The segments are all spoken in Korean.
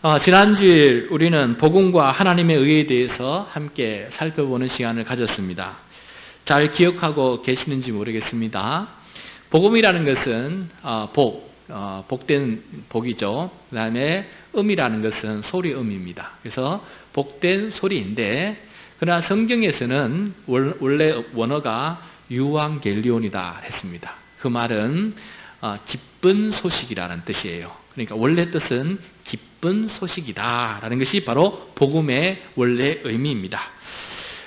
어, 지난주에 우리는 복음과 하나님의 의에 대해서 함께 살펴보는 시간을 가졌습니다. 잘 기억하고 계시는지 모르겠습니다. 복음이라는 것은 어, 복, 어, 복된 복이죠. 그 다음에 음이라는 것은 소리 음입니다. 그래서 복된 소리인데 그러나 성경에서는 원래 원어가 유앙겔리온이다 했습니다. 그 말은 어, 기쁜 소식이라는 뜻이에요. 그러니까 원래 뜻은 기쁜 소식이다라는 것이 바로 복음의 원래 의미입니다.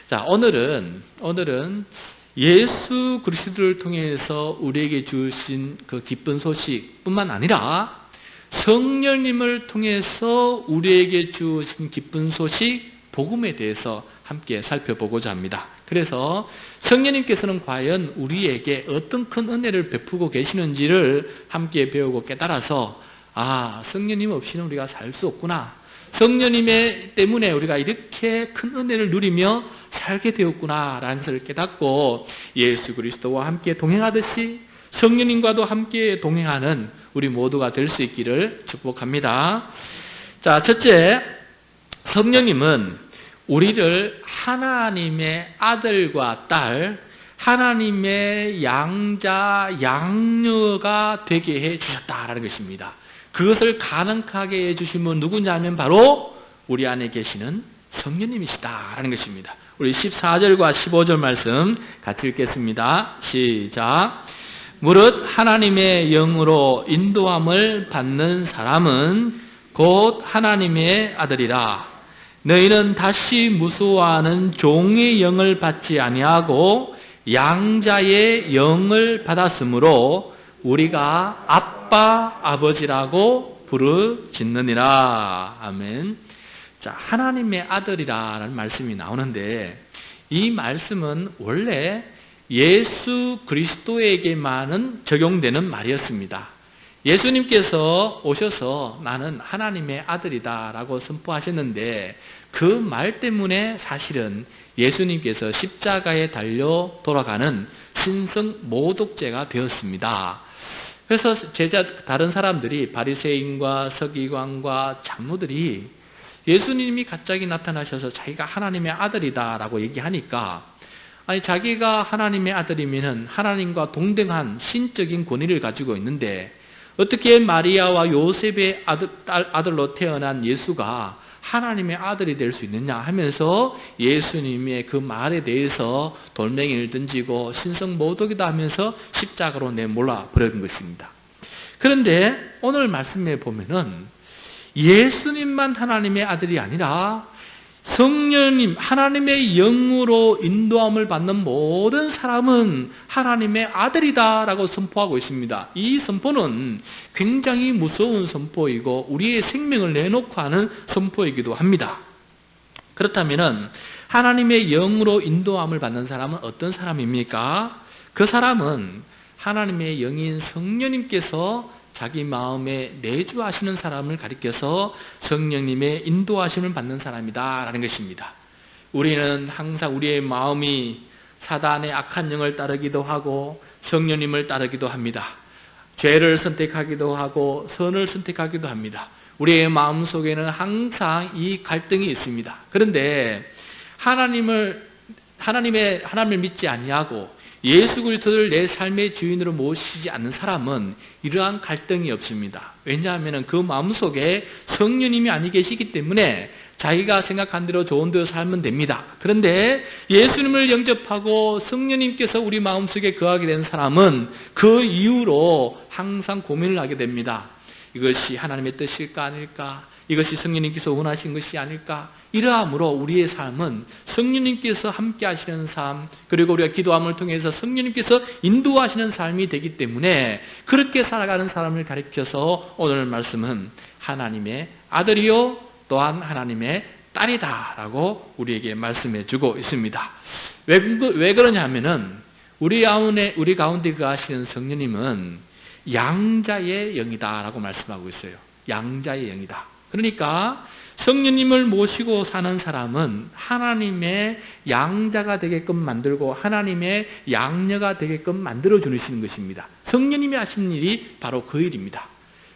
자, 오늘은 오늘은 예수 그리스도를 통해서 우리에게 주신 그 기쁜 소식뿐만 아니라 성령님을 통해서 우리에게 주신 기쁜 소식 복음에 대해서 함께 살펴보고자 합니다. 그래서 성령님께서는 과연 우리에게 어떤 큰 은혜를 베푸고 계시는지를 함께 배우고 깨달아서 아, 성령님 없이는 우리가 살 수 없구나. 성령님의 때문에 우리가 이렇게 큰 은혜를 누리며 살게 되었구나라는 것을 깨닫고 예수 그리스도와 함께 동행하듯이 성령님과도 함께 동행하는 우리 모두가 될 수 있기를 축복합니다. 자, 첫째, 성령님은 우리를 하나님의 아들과 딸, 하나님의 양자, 양녀가 되게 해 주셨다라는 것입니다. 그것을 가능하게 해주신 누구냐면 바로 우리 안에 계시는 성령님이시다라는 것입니다. 우리 14절과 15절 말씀 같이 읽겠습니다. 시작. 무릇 하나님의 영으로 인도함을 받는 사람은 곧 하나님의 아들이라. 너희는 다시 무수하는 종의 영을 받지 아니하고 양자의 영을 받았으므로 우리가 아빠 아버지라고 부르짖느니라. 아멘. 자, 하나님의 아들이라는 말씀이 나오는데 이 말씀은 원래 예수 그리스도에게만은 적용되는 말이었습니다. 예수님께서 오셔서 나는 하나님의 아들이다라고 선포하셨는데 그 말 때문에 사실은 예수님께서 십자가에 달려 돌아가는 신성 모독죄가 되었습니다. 그래서 제자 다른 사람들이 바리새인과 서기관과 장로들이 예수님이 갑자기 나타나셔서 자기가 하나님의 아들이다라고 얘기하니까 아니 자기가 하나님의 아들이면은 하나님과 동등한 신적인 권위를 가지고 있는데 어떻게 마리아와 요셉의 아들, 아들로 태어난 예수가 하나님의 아들이 될 수 있느냐 하면서 예수님의 그 말에 대해서 돌멩이를 던지고 신성 모독이다 하면서 십자가로 내몰아 버린 것입니다. 그런데 오늘 말씀에 보면은 예수님만 하나님의 아들이 아니라 성령님, 하나님의 영으로 인도함을 받는 모든 사람은 하나님의 아들이다라고 선포하고 있습니다. 이 선포는 굉장히 무서운 선포이고 우리의 생명을 내놓고 하는 선포이기도 합니다. 그렇다면 하나님의 영으로 인도함을 받는 사람은 어떤 사람입니까? 그 사람은 하나님의 영인 성령님께서 자기 마음에 내주하시는 사람을 가리켜서 성령님의 인도하심을 받는 사람이다 라는 것입니다. 우리는 항상 우리의 마음이 사단의 악한 영을 따르기도 하고 성령님을 따르기도 합니다. 죄를 선택하기도 하고 선을 선택하기도 합니다. 우리의 마음 속에는 항상 이 갈등이 있습니다. 그런데 하나님을 하나님의 하나님을 믿지 아니하고 예수 그리스도를 내 삶의 주인으로 모시지 않는 사람은 이러한 갈등이 없습니다. 왜냐하면 그 마음속에 성령님이 아니 계시기 때문에 자기가 생각한 대로 좋은 대로 살면 됩니다. 그런데 예수님을 영접하고 성령님께서 우리 마음속에 거하게 된 사람은 그 이후로 항상 고민을 하게 됩니다. 이것이 하나님의 뜻일까 아닐까? 이것이 성령님께서 원하신 것이 아닐까? 이러함으로 우리의 삶은 성령님께서 함께 하시는 삶, 그리고 우리가 기도함을 통해서 성령님께서 인도하시는 삶이 되기 때문에 그렇게 살아가는 사람을 가리켜서 오늘 말씀은 하나님의 아들이요 또한 하나님의 딸이다라고 우리에게 말씀해 주고 있습니다. 왜, 왜 그러냐 하면은 우리 우리 가운데 그 하시는 성령님은 양자의 영이다라고 말씀하고 있어요. 양자의 영이다. 그러니까 성령님을 모시고 사는 사람은 하나님의 양자가 되게끔 만들고 하나님의 양녀가 되게끔 만들어 주시는 것입니다. 성령님이 하시는 일이 바로 그 일입니다.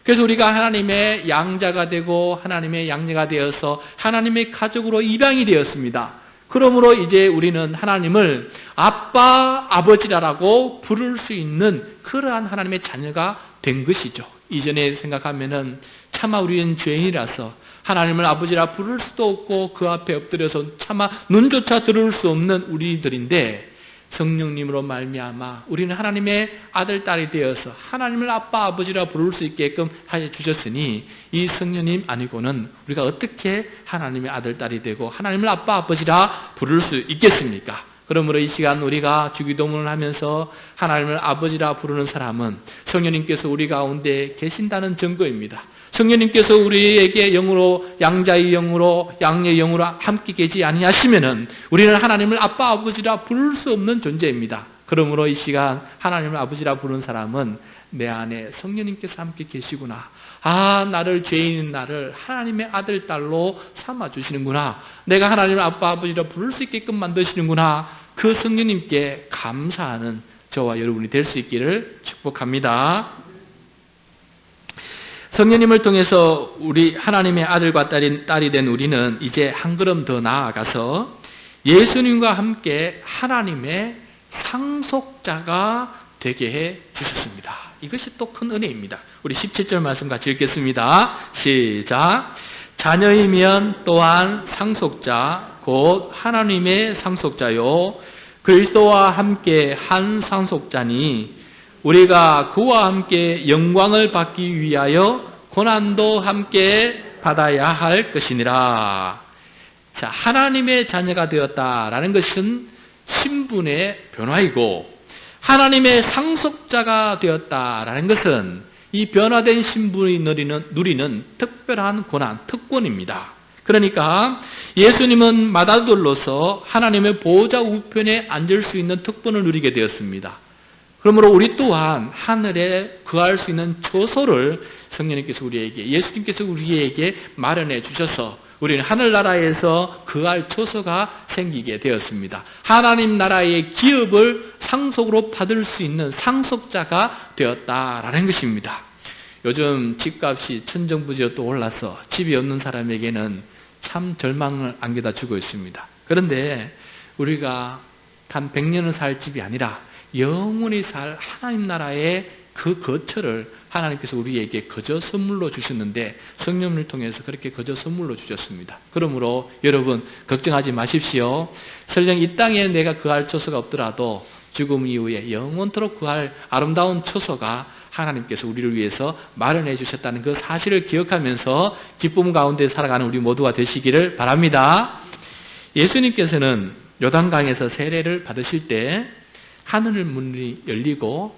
그래서 우리가 하나님의 양자가 되고 하나님의 양녀가 되어서 하나님의 가족으로 입양이 되었습니다. 그러므로 이제 우리는 하나님을 아빠, 아버지라고 부를 수 있는 그러한 하나님의 자녀가 된 것이죠. 이전에 생각하면은 차마 우리는 죄인이라서 하나님을 아버지라 부를 수도 없고 그 앞에 엎드려서 차마 눈조차 들을 수 없는 우리들인데 성령님으로 말미암아 우리는 하나님의 아들 딸이 되어서 하나님을 아빠 아버지라 부를 수 있게끔 하여 주셨으니 이 성령님 아니고는 우리가 어떻게 하나님의 아들 딸이 되고 하나님을 아빠 아버지라 부를 수 있겠습니까? 그러므로 이 시간 우리가 주기도문을 하면서 하나님을 아버지라 부르는 사람은 성령님께서 우리 가운데 계신다는 증거입니다. 성령님께서 우리에게 영으로 양자의 영으로 양의 영으로 함께 계시 아니하시면은 우리는 하나님을 아빠 아버지라 부를 수 없는 존재입니다. 그러므로 이 시간 하나님을 아버지라 부르는 사람은 내 안에 성령님께서 함께 계시구나. 아, 나를 죄인인 나를 하나님의 아들 딸로 삼아 주시는구나. 내가 하나님을 아빠 아버지라 부를 수 있게끔 만드시는구나. 그 성령님께 감사하는 저와 여러분이 될 수 있기를 축복합니다. 성령님을 통해서 우리 하나님의 아들과 딸이, 딸이 된 우리는 이제 한 걸음 더 나아가서 예수님과 함께 하나님의 상속자가 되게 해 주셨습니다. 이것이 또 큰 은혜입니다. 우리 17절 말씀 같이 읽겠습니다. 시작. 자녀이면 또한 상속자, 곧 하나님의 상속자요. 그리스도와 함께 한 상속자니 우리가 그와 함께 영광을 받기 위하여 고난도 함께 받아야 할 것이니라. 자, 하나님의 자녀가 되었다라는 것은 신분의 변화이고 하나님의 상속자가 되었다라는 것은 이 변화된 신분이 누리는, 누리는 특별한 고난, 특권입니다. 그러니까 예수님은 마다돌로서 하나님의 보호자 우편에 앉을 수 있는 특권을 누리게 되었습니다. 그러므로 우리 또한 하늘에 거할 수 있는 초소를 성령님께서 우리에게, 예수님께서 우리에게 마련해 주셔서 우리는 하늘나라에서 그할 초소가 생기게 되었습니다. 하나님 나라의 기업을 상속으로 받을 수 있는 상속자가 되었다라는 것입니다. 요즘 집값이 천정부지어 또 올라서 집이 없는 사람에게는 참 절망을 안겨다 주고 있습니다. 그런데 우리가 단 100년을 살 집이 아니라 영원히 살 하나님 나라의 그 거처를 하나님께서 우리에게 거저 선물로 주셨는데 성령을 통해서 그렇게 거저 선물로 주셨습니다. 그러므로 여러분 걱정하지 마십시오. 설령 이 땅에 내가 그할 처소가 없더라도 죽음 이후에 영원토록 그할 아름다운 처소가 하나님께서 우리를 위해서 마련해 주셨다는 그 사실을 기억하면서 기쁨 가운데 살아가는 우리 모두가 되시기를 바랍니다. 예수님께서는 요단강에서 세례를 받으실 때 하늘 문이 열리고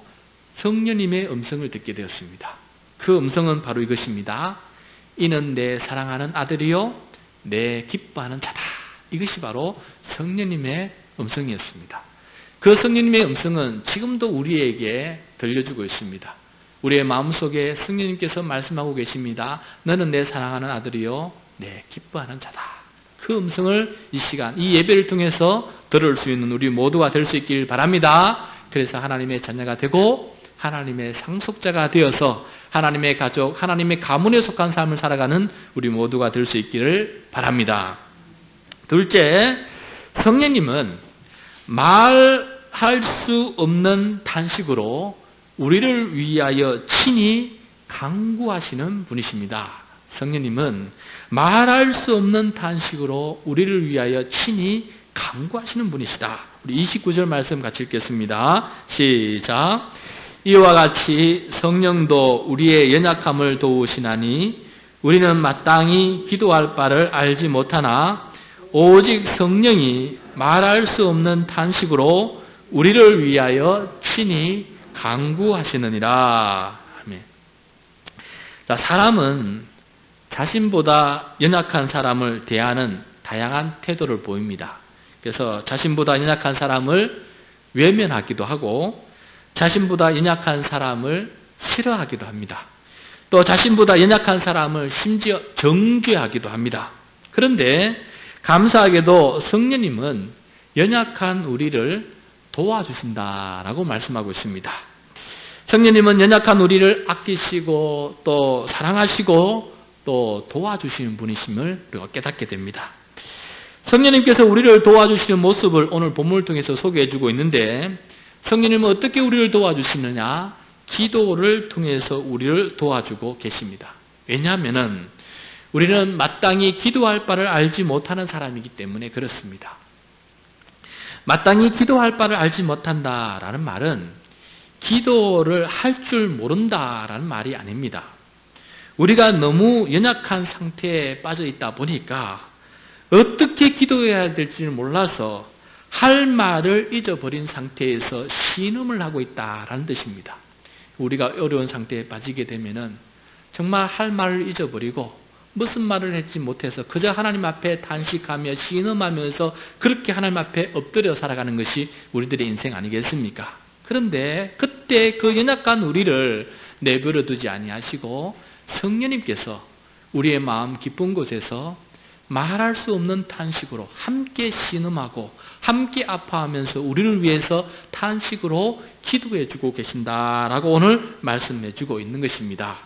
성령님의 음성을 듣게 되었습니다. 그 음성은 바로 이것입니다. 이는 내 사랑하는 아들이요, 내 기뻐하는 자다. 이것이 바로 성령님의 음성이었습니다. 그 성령님의 음성은 지금도 우리에게 들려주고 있습니다. 우리의 마음속에 성령님께서 말씀하고 계십니다. 너는 내 사랑하는 아들이요, 내 기뻐하는 자다. 그 음성을 이 시간, 이 예배를 통해서 들을 수 있는 우리 모두가 될 수 있길 바랍니다. 그래서 하나님의 자녀가 되고 하나님의 상속자가 되어서 하나님의 가족, 하나님의 가문에 속한 삶을 살아가는 우리 모두가 될 수 있기를 바랍니다. 둘째, 성령님은 말할 수 없는 단식으로 우리를 위하여 친히 강구하시는 분이십니다. 성령님은 말할 수 없는 단식으로 우리를 위하여 친히 강구하시는 분이시다. 우리 29절 말씀 같이 읽겠습니다. 시작. 이와 같이 성령도 우리의 연약함을 도우시나니 우리는 마땅히 기도할 바를 알지 못하나 오직 성령이 말할 수 없는 탄식으로 우리를 위하여 친히 강구하시느니라. 자, 사람은 자신보다 연약한 사람을 대하는 다양한 태도를 보입니다. 그래서 자신보다 연약한 사람을 외면하기도 하고 자신보다 연약한 사람을 싫어하기도 합니다. 또 자신보다 연약한 사람을 심지어 정죄하기도 합니다. 그런데 감사하게도 성령님은 연약한 우리를 도와주신다라고 말씀하고 있습니다. 성령님은 연약한 우리를 아끼시고 또 사랑하시고 또 도와주시는 분이심을 우리가 깨닫게 됩니다. 성령님께서 우리를 도와주시는 모습을 오늘 본문을 통해서 소개해주고 있는데 성령님은 어떻게 우리를 도와주시느냐? 기도를 통해서 우리를 도와주고 계십니다. 왜냐하면은 우리는 마땅히 기도할 바를 알지 못하는 사람이기 때문에 그렇습니다. 마땅히 기도할 바를 알지 못한다라는 말은 기도를 할 줄 모른다라는 말이 아닙니다. 우리가 너무 연약한 상태에 빠져 있다 보니까 어떻게 기도해야 될지를 몰라서 할 말을 잊어버린 상태에서 신음을 하고 있다라는 뜻입니다. 우리가 어려운 상태에 빠지게 되면은 정말 할 말을 잊어버리고 무슨 말을 했지 못해서 그저 하나님 앞에 단식하며 신음하면서 그렇게 하나님 앞에 엎드려 살아가는 것이 우리들의 인생 아니겠습니까? 그런데 그때 그 연약한 우리를 내버려 두지 아니하시고 성령님께서 우리의 마음 깊은 곳에서 말할 수 없는 탄식으로 함께 신음하고 함께 아파하면서 우리를 위해서 탄식으로 기도해 주고 계신다라고 오늘 말씀해 주고 있는 것입니다.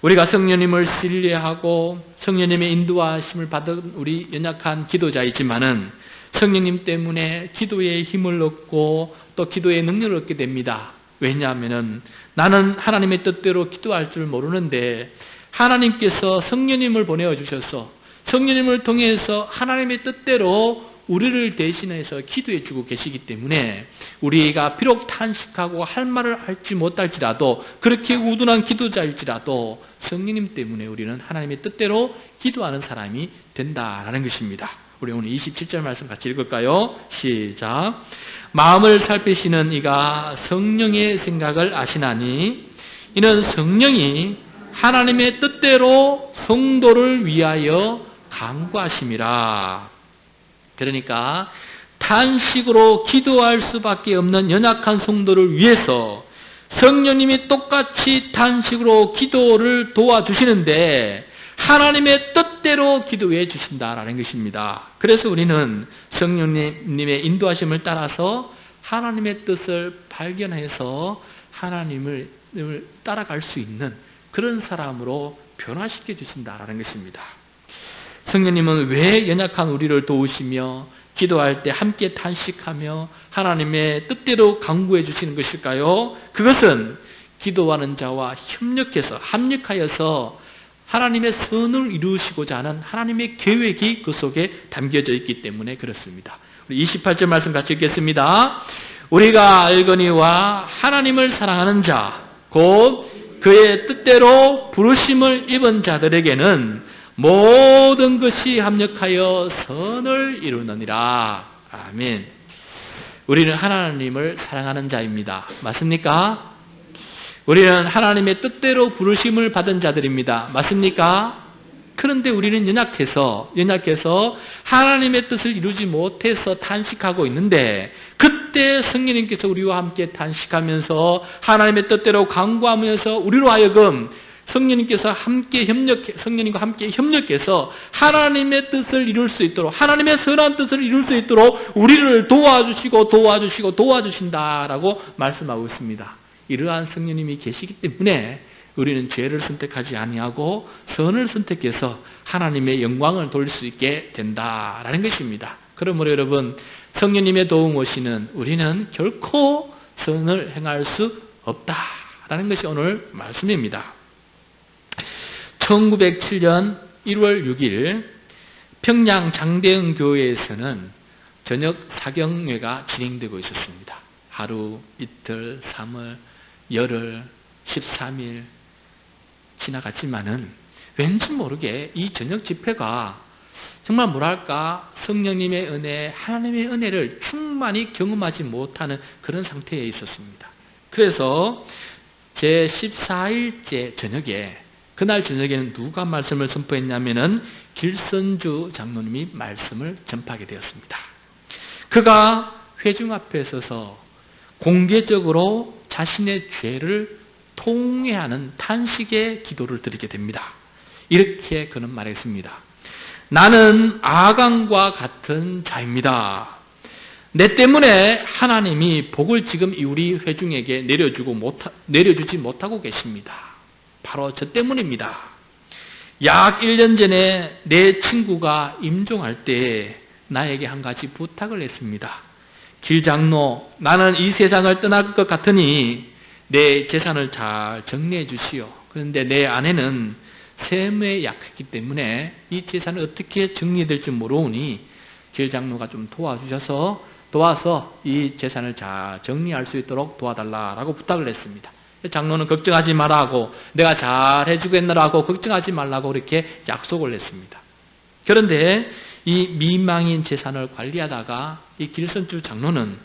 우리가 성령님을 신뢰하고 성령님의 인도하심을 받은 우리 연약한 기도자이지만은 성령님 때문에 기도에 힘을 얻고 또 기도의 능력을 얻게 됩니다. 왜냐하면은 나는 하나님의 뜻대로 기도할 줄 모르는데 하나님께서 성령님을 보내어 주셔서 성령님을 통해서 하나님의 뜻대로 우리를 대신해서 기도해 주고 계시기 때문에 우리가 비록 탄식하고 할 말을 할지 못할지라도 그렇게 우둔한 기도자일지라도 성령님 때문에 우리는 하나님의 뜻대로 기도하는 사람이 된다라는 것입니다. 우리 오늘 27절 말씀 같이 읽을까요? 시작. 마음을 살피시는 이가 성령의 생각을 아시나니 이는 성령이 하나님의 뜻대로 성도를 위하여 강구하심이라. 그러니까 탄식으로 기도할 수밖에 없는 연약한 성도를 위해서 성령님이 똑같이 탄식으로 기도를 도와주시는데 하나님의 뜻대로 기도해 주신다라는 것입니다. 그래서 우리는 성령님의 인도하심을 따라서 하나님의 뜻을 발견해서 하나님을 따라갈 수 있는 그런 사람으로 변화시켜 주신다라는 것입니다. 성령님은 왜 연약한 우리를 도우시며 기도할 때 함께 탄식하며 하나님의 뜻대로 강구해 주시는 것일까요? 그것은 기도하는 자와 협력해서 합력하여서 하나님의 선을 이루시고자 하는 하나님의 계획이 그 속에 담겨져 있기 때문에 그렇습니다. 우리 28절 말씀 같이 읽겠습니다. 우리가 알거니와 하나님을 사랑하는 자, 곧 그의 뜻대로 부르심을 입은 자들에게는 모든 것이 합력하여 선을 이루느니라. 아멘. 우리는 하나님을 사랑하는 자입니다. 맞습니까? 우리는 하나님의 뜻대로 부르심을 받은 자들입니다. 맞습니까? 그런데 우리는 연약해서, 연약해서 하나님의 뜻을 이루지 못해서 탄식하고 있는데, 그때 성령님께서 우리와 함께 탄식하면서 하나님의 뜻대로 강구하면서 우리로 하여금 성령님께서 함께 협력, 성령님과 함께 협력해서 하나님의 뜻을 이룰 수 있도록, 하나님의 선한 뜻을 이룰 수 있도록 우리를 도와주시고 도와주시고 도와주신다라고 말씀하고 있습니다. 이러한 성령님이 계시기 때문에 우리는 죄를 선택하지 아니하고 선을 선택해서 하나님의 영광을 돌릴 수 있게 된다라는 것입니다. 그러므로 여러분 성령님의 도움 오시는 우리는 결코 선을 행할 수 없다라는 것이 오늘 말씀입니다. 1907년 1월 6일 평양 장대응 교회에서는 저녁 사경회가 진행되고 있었습니다. 하루, 이틀, 3월, 열흘, 13일 지나갔지만은 왠지 모르게 이 저녁 집회가 정말 뭐랄까 성령님의 은혜, 하나님의 은혜를 충만히 경험하지 못하는 그런 상태에 있었습니다. 그래서 제 14일째 저녁에 그날 저녁에는 누가 말씀을 선포했냐면은 길선주 장로님이 말씀을 전파하게 되었습니다. 그가 회중 앞에 서서 공개적으로 자신의 죄를 통회하는 탄식의 기도를 드리게 됩니다. 이렇게 그는 말했습니다. 나는 아강과 같은 자입니다. 내 때문에 하나님이 복을 지금 우리 회중에게 내려주고 못 내려주지 못하고 계십니다. 바로 저 때문입니다. 약 1년 전에 내 친구가 임종할 때 나에게 한 가지 부탁을 했습니다. 길장로, 나는 이 세상을 떠날 것 같으니 내 재산을 잘 정리해 주시오. 그런데 내 아내는 세무에 약했기 때문에 이 재산을 어떻게 정리될지 모르니 길장로가 좀 도와주셔서 도와서 이 재산을 잘 정리할 수 있도록 도와달라라고 부탁을 했습니다. 장로는 걱정하지 말라고 내가 잘 해주겠느라고 걱정하지 말라고 이렇게 약속을 했습니다. 그런데 이 미망인 재산을 관리하다가 이 길선주 장로는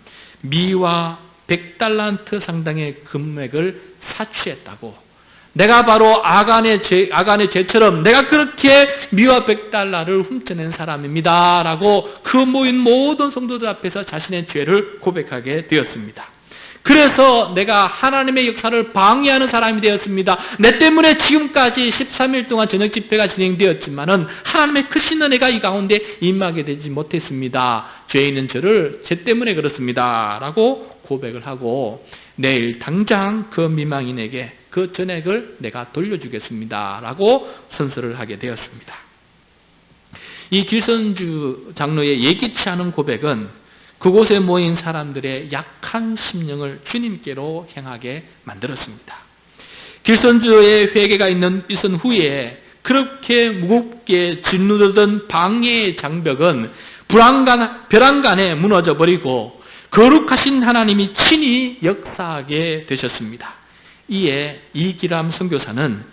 미와 100달란트 상당의 금액을 사취했다고 내가 바로 아간의 죄, 아간의 죄처럼 내가 그렇게 미와 백달러를 훔쳐낸 사람입니다. 라고 그 모인 모든 성도들 앞에서 자신의 죄를 고백하게 되었습니다. 그래서 내가 하나님의 역사를 방해하는 사람이 되었습니다. 내 때문에 지금까지 13일 동안 저녁 집회가 진행되었지만은 하나님의 크신 은혜가 이 가운데 임하게 되지 못했습니다. 죄 있는 저를 죄 때문에 그렇습니다. 라고 고백을 하고 내일 당장 그 미망인에게 그 전액을 내가 돌려주겠습니다. 라고 선서를 하게 되었습니다. 이 길선주 장로의 예기치 않은 고백은 그곳에 모인 사람들의 약한 심령을 주님께로 향하게 만들었습니다. 길선주의 회개가 있는 있은 후에 그렇게 무겁게 짓누르던 방해의 장벽은 불안간, 벼랑간에 무너져 버리고 거룩하신 하나님이 친히 역사하게 되셨습니다. 이에 이기람 선교사는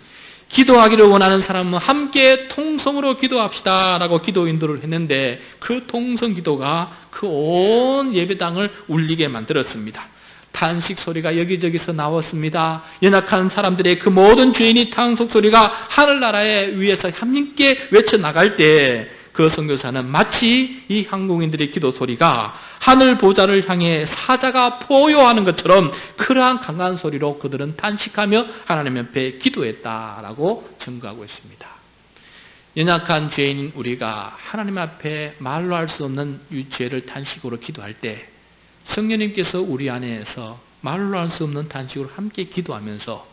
기도하기를 원하는 사람은 함께 통성으로 기도합시다 라고 기도 인도를 했는데 그 통성 기도가 그 온 예배당을 울리게 만들었습니다. 탄식 소리가 여기저기서 나왔습니다. 연약한 사람들의 그 모든 죄인이 탄속 소리가 하늘나라에 위에서 함께 외쳐 나갈 때 그 선교사는 마치 이 한국인들의 기도 소리가 하늘 보좌를 향해 사자가 포효하는 것처럼 그러한 강한 소리로 그들은 탄식하며 하나님 앞에 기도했다라고 증거하고 있습니다. 연약한 죄인 우리가 하나님 앞에 말로 할 수 없는 이 죄를 탄식으로 기도할 때 성령님께서 우리 안에서 말로 할 수 없는 탄식으로 함께 기도하면서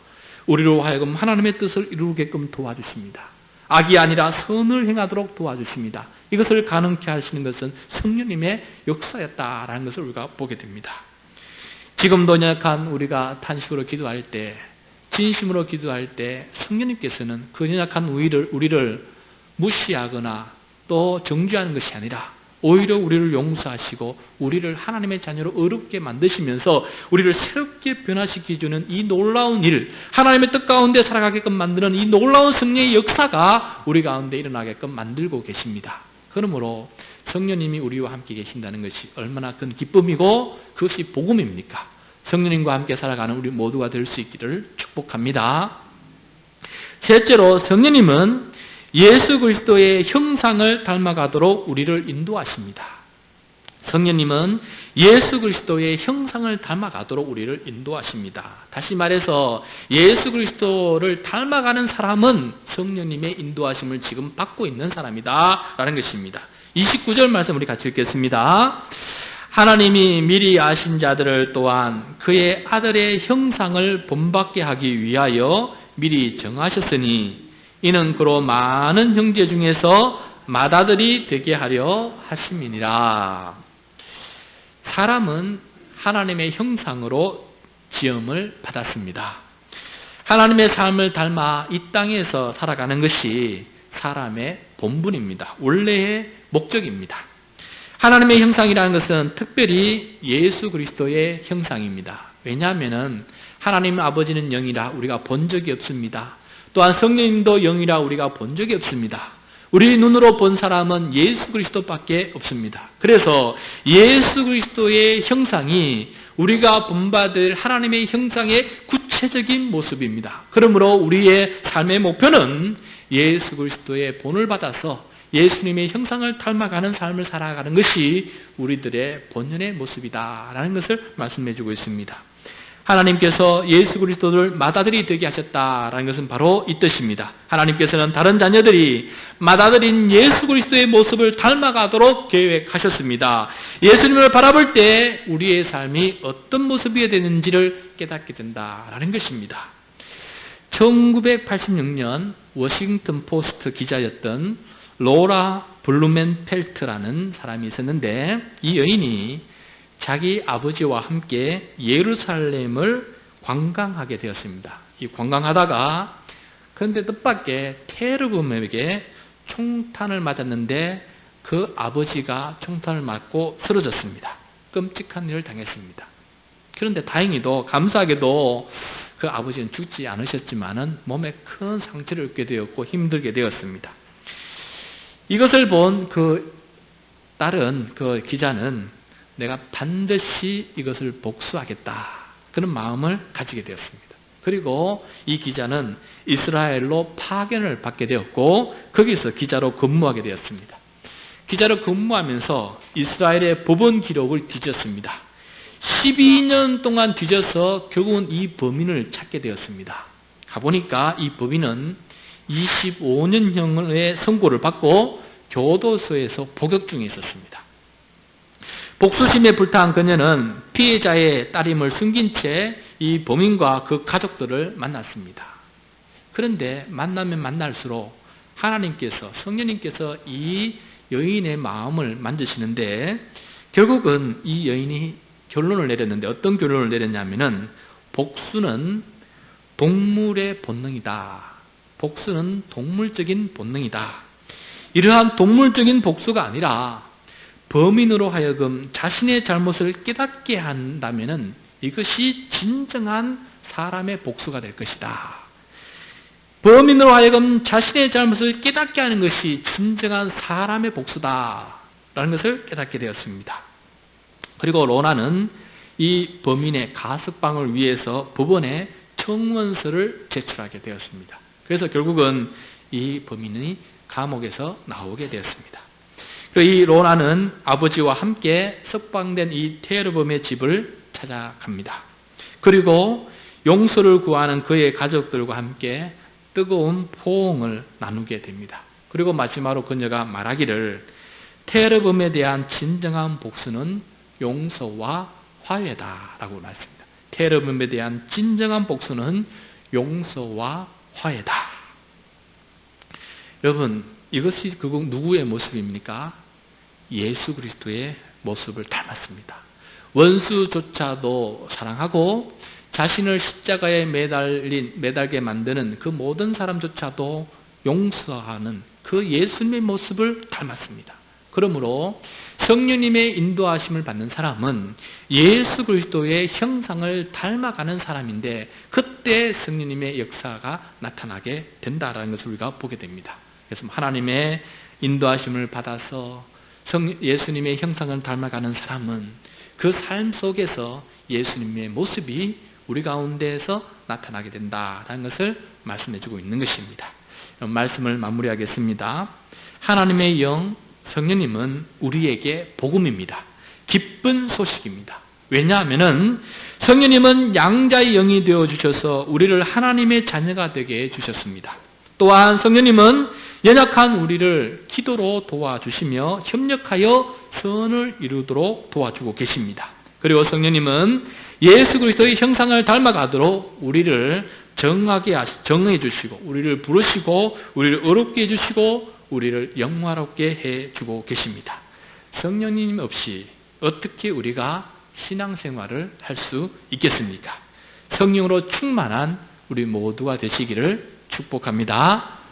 우리로 하여금 하나님의 뜻을 이루게끔 도와주십니다. 악이 아니라 선을 행하도록 도와주십니다. 이것을 가능케 하시는 것은 성령님의 역사였다라는 것을 우리가 보게 됩니다. 지금도 연약한 우리가 탄식으로 기도할 때, 진심으로 기도할 때 성령님께서는 그 연약한 우리를, 우리를 무시하거나 또 정죄하는 것이 아니라 오히려 우리를 용서하시고 우리를 하나님의 자녀로 어렵게 만드시면서 우리를 새롭게 변화시켜주는 이 놀라운 일, 하나님의 뜻 가운데 살아가게끔 만드는 이 놀라운 승리의 역사가 우리 가운데 일어나게끔 만들고 계십니다. 그러므로 성령님이 우리와 함께 계신다는 것이 얼마나 큰 기쁨이고 그것이 복음입니까? 성령님과 함께 살아가는 우리 모두가 될 수 있기를 축복합니다. 셋째로 성령님은 예수 그리스도의 형상을 닮아가도록 우리를 인도하십니다. 성령님은 예수 그리스도의 형상을 닮아가도록 우리를 인도하십니다. 다시 말해서 예수 그리스도를 닮아가는 사람은 성령님의 인도하심을 지금 받고 있는 사람이다. 라는 것입니다. 29절 말씀 우리 같이 읽겠습니다. 하나님이 미리 아신 자들을 또한 그의 아들의 형상을 본받게 하기 위하여 미리 정하셨으니 이는 그로 많은 형제 중에서 맏아들이 되게 하려 하심이니라. 사람은 하나님의 형상으로 지음을 받았습니다. 하나님의 삶을 닮아 이 땅에서 살아가는 것이 사람의 본분입니다. 원래의 목적입니다. 하나님의 형상이라는 것은 특별히 예수 그리스도의 형상입니다. 왜냐하면 하나님 아버지는 영이라 우리가 본 적이 없습니다. 또한 성령님도 영이라 우리가 본 적이 없습니다. 우리 눈으로 본 사람은 예수 그리스도밖에 없습니다. 그래서 예수 그리스도의 형상이 우리가 본받을 하나님의 형상의 구체적인 모습입니다. 그러므로 우리의 삶의 목표는 예수 그리스도의 본을 받아서 예수님의 형상을 닮아가는 삶을 살아가는 것이 우리들의 본연의 모습이다라는 것을 말씀해 주고 있습니다. 하나님께서 예수 그리스도를 맏아들이 되게 하셨다라는 것은 바로 이 뜻입니다. 하나님께서는 다른 자녀들이 맏아들인 예수 그리스도의 모습을 닮아가도록 계획하셨습니다. 예수님을 바라볼 때 우리의 삶이 어떤 모습이 되는지를 깨닫게 된다라는 것입니다. 1986년 워싱턴 포스트 기자였던 로라 블루멘펠트라는 사람이 있었는데 이 여인이 자기 아버지와 함께 예루살렘을 관광하게 되었습니다. 이 관광하다가 그런데 뜻밖의 테르금에게 총탄을 맞았는데 그 아버지가 총탄을 맞고 쓰러졌습니다. 끔찍한 일을 당했습니다. 그런데 다행히도 감사하게도 그 아버지는 죽지 않으셨지만은 몸에 큰 상처를 입게 되었고 힘들게 되었습니다. 이것을 본 그 딸은 그 기자는 내가 반드시 이것을 복수하겠다. 그런 마음을 가지게 되었습니다. 그리고 이 기자는 이스라엘로 파견을 받게 되었고 거기서 기자로 근무하게 되었습니다. 기자로 근무하면서 이스라엘의 법원 기록을 뒤졌습니다. 12년 동안 뒤져서 결국은 이 범인을 찾게 되었습니다. 가보니까 이 범인은 25년형의 선고를 받고 교도소에서 복역 중에 있었습니다. 복수심에 불타한 그녀는 피해자의 딸임을 숨긴 채 이 범인과 그 가족들을 만났습니다. 그런데 만나면 만날수록 하나님께서 성령님께서 이 여인의 마음을 만드시는데 결국은 이 여인이 결론을 내렸는데 어떤 결론을 내렸냐면은 복수는 동물의 본능이다. 복수는 동물적인 본능이다. 이러한 동물적인 복수가 아니라 범인으로 하여금 자신의 잘못을 깨닫게 한다면 이것이 진정한 사람의 복수가 될 것이다. 범인으로 하여금 자신의 잘못을 깨닫게 하는 것이 진정한 사람의 복수다. 라는 것을 깨닫게 되었습니다. 그리고 로나는 이 범인의 가석방을 위해서 법원에 청원서를 제출하게 되었습니다. 그래서 결국은 이 범인이 감옥에서 나오게 되었습니다. 이 로나는 아버지와 함께 석방된 이 테르범의 집을 찾아갑니다. 그리고 용서를 구하는 그의 가족들과 함께 뜨거운 포옹을 나누게 됩니다. 그리고 마지막으로 그녀가 말하기를 테르범에 대한 진정한 복수는 용서와 화해다라고 말했습니다. 테르범에 대한 진정한 복수는 용서와 화해다. 여러분, 이것이 그 누구의 모습입니까? 예수 그리스도의 모습을 닮았습니다. 원수조차도 사랑하고 자신을 십자가에 매달린, 매달게 만드는 그 모든 사람조차도 용서하는 그 예수님의 모습을 닮았습니다. 그러므로 성령님의 인도하심을 받는 사람은 예수 그리스도의 형상을 닮아가는 사람인데 그때 성령님의 역사가 나타나게 된다라는 것을 우리가 보게 됩니다. 그래서 하나님의 인도하심을 받아서 성, 예수님의 형상을 닮아가는 사람은 그 삶 속에서 예수님의 모습이 우리 가운데에서 나타나게 된다라는 것을 말씀해 주고 있는 것입니다. 말씀을 마무리하겠습니다. 하나님의 영, 성령님은 우리에게 복음입니다. 기쁜 소식입니다. 왜냐하면 성령님은 양자의 영이 되어 주셔서 우리를 하나님의 자녀가 되게 해 주셨습니다. 또한 성령님은 연약한 우리를 기도로 도와주시며 협력하여 선을 이루도록 도와주고 계십니다. 그리고 성령님은 예수 그리스도의 형상을 닮아가도록 우리를 정하게 정해 주시고 우리를 부르시고 우리를 어렵게 해 주시고 우리를 영화롭게 해 주고 계십니다. 성령님 없이 어떻게 우리가 신앙생활을 할 수 있겠습니까? 성령으로 충만한 우리 모두가 되시기를 축복합니다.